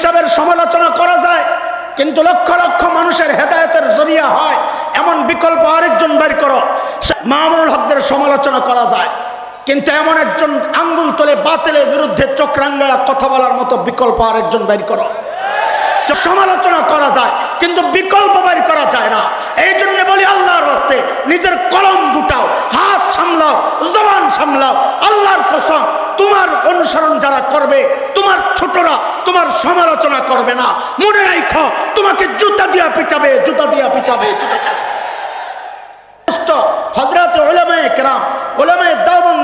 পিসাবের সমালোচনা করা যায়, কিন্তু লক্ষ লক্ষ মানুষের হেদায়তের জরিয়া হয়। এমন বিকল্প আরেকজন বের করো মামুনুল হকদের সমালোচনা করা যায়। কিন্তু এমন একজন আঙ্গুল তোলে বাতিলের বিরুদ্ধে চক্রাঙ্গায় কথা বলার মতো বিকল্প আরেকজন বের করো। সমালোচনা করা যায় কিন্তু বিকল্প বের করা যায় না এই জন্য বলি আল্লাহর রাস্তে নিজের কলম গুটাও হাত সামলাও জবান সামলাও আল্লাহর কসম তোমার অনুসরণ যারা করবে, তোমার ছোটরা তোমার সমালোচনা করবে না। মনে রাখো তোমাকে জুতা দিয়া পিটাবে, জুতা দিয়া পিটাবে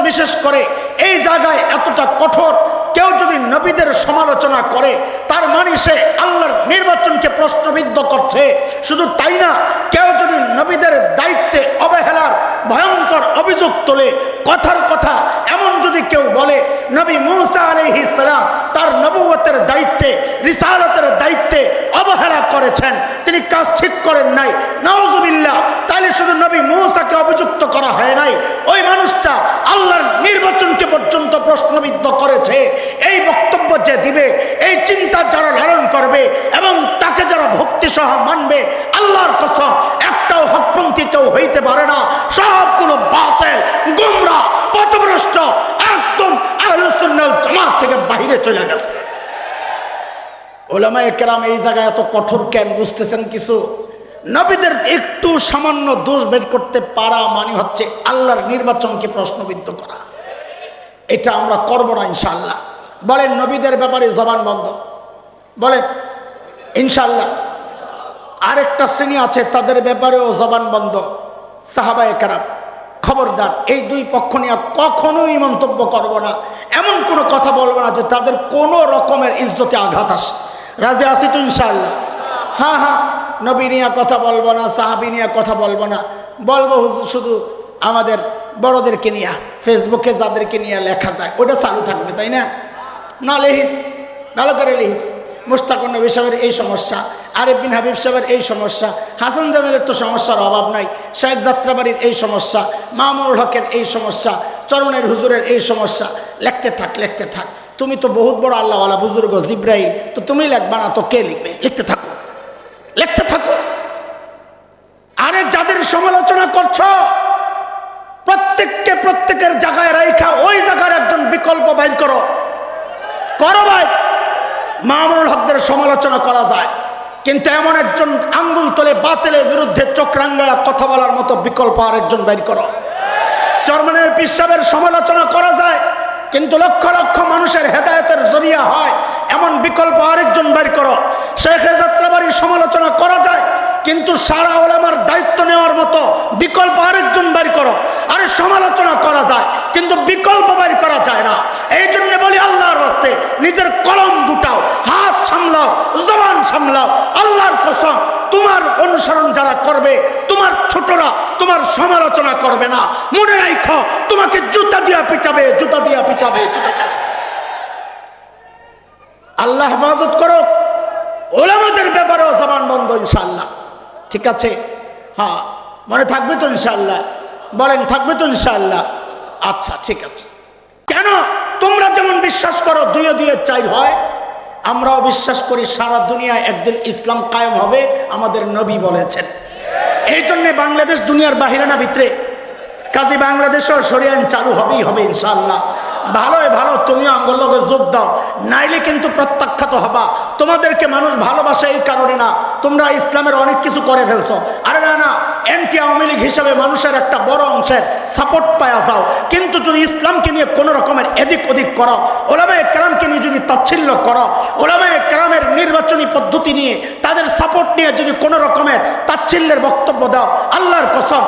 বিশেষ করে এই জায়গায় এতটা কঠোর, কেউ যদি নবীদের সমালোচনা করে, তার মানে সে আল্লাহর নির্বাচনকে প্রশ্নবিদ্ধ করছে। শুধু তাই না, কেউ যদি নবীদের দায়িত্বে অবহেলার, ভয়ঙ্কর অভিযোগ তোলে কথার কথা, এমন যদি কেউ বলে, নবী মুসা আলহি সালাম তার নবুয়তের দায়িত্বে, রিসালতের দায়িত্বে অবহেলা করেছেন, তিনি কাজ ঠিক করেন নাই নওজুবিল্লাহ তাহলে শুধু নবী মৌসাকে অভিযুক্ত করা হয় নাই, ওই মানুষটা আল্লাহর নির্বাচনকে পর্যন্ত প্রশ্নবিদ্ধ করেছে, এই বক্তব্য যে দিবে, এই চিন্তা যারা লালন করবে, এবং তাকে যারা ভক্তি সহ মানবে, আল্লাহর কথা ওলামায়ে কেরাম এই জায়গায় এত কঠোর কেন বুঝতেছেন কিছু? নবীদের একটু সামান্য দোষ বের করতে পারা মানে হচ্ছে আল্লাহর নির্বাচনকে প্রশ্নবিদ্ধ করা। এটা আমরা করব না ইনশাল্লাহ বলেন, নবীদের ব্যাপারে জবান বন্ধ। বলেন ইনশাল্লাহ আরেকটা শ্রেণি আছে, তাদের ব্যাপারেও জবান বন্ধ। সাহাবায়ে কারাম, খবরদার, এই দুই পক্ষ নিয়ে কখনোই মন্তব্য করব না। এমন কোনো কথা বলব না যে তাদের কোনো রকমের ইজ্জতে আঘাত আসে। রাজে আসি তো ইনশাল্লাহ হ্যাঁ হ্যাঁ নবী নিয়ে কথা বলব না, সাহাবি নিয়ে কথা বলব না। বলব শুধু আমাদের বড়দেরকে নিয়ে, ফেসবুকে যাদেরকে নিয়ে লেখা যায় ওটা চালু থাকবে, তাই না? না লেহিস, ভালো করে লেহিস। মুস্তাকুর নবী সাহেবের এই সমস্যা, আরিফ বিন হাবিব সাহেবের এই সমস্যা, হাসান জামিলের তো সমস্যার অভাব নাই শেখ যাত্রাবাড়ির এই সমস্যা মামুল হকের এই সমস্যা, চরমনের হুজুরের এই সমস্যা, লিখতে থাক, লেখতে থাক। তুমি তো বহুত বড় আল্লাহওয়ালা বুজুর্গ জিব্রাহিম তো তুমি লিখবা না, তো কে লিখবে? লিখতে থাকো। লিখতে থাকো। আরে যাদের সমালোচনা করছ, প্রত্যেককে প্রত্যেকের জায়গায় রাইখা, ওই জায়গার একজন বিকল্প বাইর করো। করো ভাই। মামুনুল হকদের সমালোচনা করা যায়। কিন্তু এমন একজন আঙ্গুল তোলে বাতিলের বিরুদ্ধে চক্রাঙ্গায় কথা বলার মতো বিকল্প আরেকজন বাইর করো। চরমানের পিসাবের সমালোচনা করা যায়। কিন্তু লক্ষ লক্ষ মানুষের হেদায়তের জরিয়া হয়। এমন বিকল্প আরেকজন বের করো। শেখে যাত্রাবাড়ির সমালোচনা করা যায়, কিন্তু সারা ওলামার দায়িত্ব নেওয়ার মতো বিকল্প আরেকজন বের করো। আরে সমালোচনা করা যায়, কিন্তু বিকল্প বের করা যায় না। এই জন্য বলি আল্লাহর রাস্তে নিজের কলম গুটাও, হাত সামলাও, জবান সামলাও। আল্লাহর কসম, তোমার অনুসরণ যারা করবে, তোমার ছোটরা তোমার সমালোচনা করবে না। মনে রাখো তোমাকে পিটাবে, জুতা দিয়া পিটাবে আল্লাহ হেফাজত করো ওলামাদের ব্যাপারেও জবান বন্ধ ইনশাল্লাহ ঠিক আছে? হ্যাঁ মনে থাকবে তো ইনশাল্লাহ বলেন, থাকবে তো ইনশাল্লাহ আচ্ছা ঠিক আছে। কেন? তোমরা যেমন বিশ্বাস করো, দুয়ে দুয়ে চাই হয়। আমরাও বিশ্বাস করি, সারা দুনিয়ায় একদিন ইসলাম কায়েম হবে, আমাদের নবী বলেছেন। এই জন্যে বাংলাদেশ দুনিয়ার বাহিরে না ভিতরে। কাজে বাংলাদেশেও সরিয়ান চালু হবেই হবে ইনশাল্লাহ ভালোই ভালো তুমিও আমার লগে যোগ দাও। নাইলে কিন্তু প্রত্যাখ্যাত হবা। তোমাদেরকে মানুষ ভালোবাসে এই কারণে না। তোমরা ইসলামের অনেক কিছু করে ফেলছো। আরে না না অ্যান্টি আওয়ামী লীগ হিসাবে মানুষের একটা বড় অংশের সাপোর্ট পাওয়া যাও। কিন্তু যদি ইসলামকে নিয়ে কোনো রকমের এদিক ওদিক করো, ওলামায় কেরামকে নিয়ে যদি তাচ্ছিল্য করো, ওলামায় কেরামের নির্বাচনী পদ্ধতি নিয়ে, তাদের সাপোর্ট নিয়ে যদি কোনো রকমের তাচ্ছিল্যের বক্তব্য দাও, আল্লাহর কসম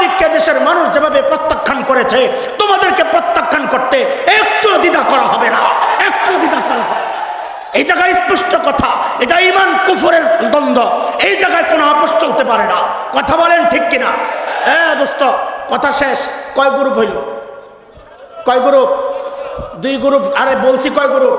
লীগকে দেশের মানুষ যেভাবে প্রত্যাখ্যান করেছে, তোমাদেরকে প্রত্যাখ্যান করতে একটু দ্বিধা করা হবে না, একটু দ্বিধা করা হবে এই জায়গায় স্পষ্ট কথা, এটা ইমান কুফরের দ্বন্দ্ব। এই জায়গায় কোনো আপোষ চলতে পারে না। কথা বলেন ঠিক কিনা? হ্যাঁ দোস্ত, কথা শেষ। কয় গ্রুপ হইল? কয় গ্রুপ? দুই গ্রুপ? আরে বলছি কয় গ্রুপ?